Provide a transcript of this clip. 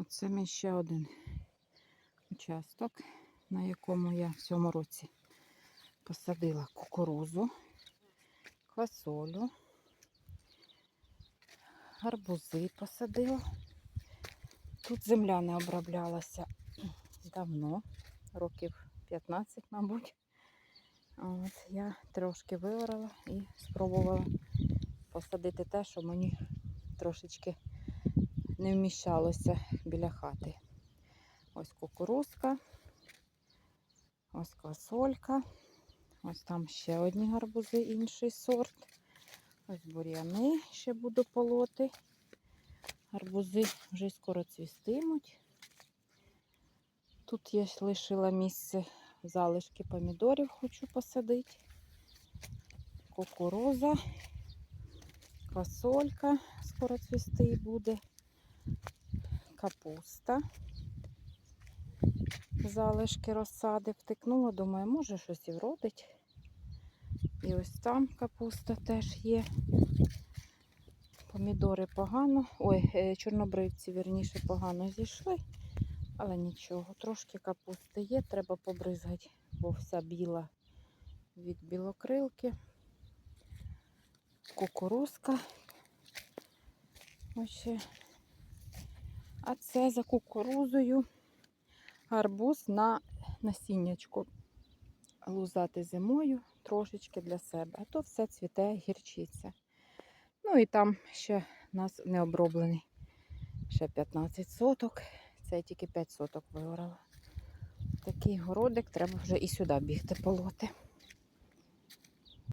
Оце мій ще один участок, на якому я в цьому році посадила кукурузу, квасолю, гарбузи посадила. Тут земля не оброблялася давно, років 15, мабуть. От, я трошки виорала і спробувала посадити те, що мені трошечки не вміщалося біля хати. Ось кукурузка, ось квасолька, ось там ще одні гарбузи, інший сорт. Ось бур'яни ще буду полоти. Гарбузи вже скоро цвістимуть. Тут я лишила місце залишки помідорів, хочу посадити. Кукуруза, квасолька скоро цвісти буде капуста. Залишки розсади втикнула, думаю, може щось і вродить. І ось там капуста теж є. Помідори погано. Ой, е, чорнобривці, вірніше, погано зійшли. Але нічого, трошки капусти є, треба побризгати, бо вся біла від білокрилки. Кукурузка. Ось а це за кукурузою гарбуз на насіннячку. Лузати зимою трошечки для себе. А то все цвіте гірчиця. Ну і там ще у нас не оброблений. Ще 15 соток. Це я тільки 5 соток виорала. Такий городик, треба вже і сюди бігти полоти.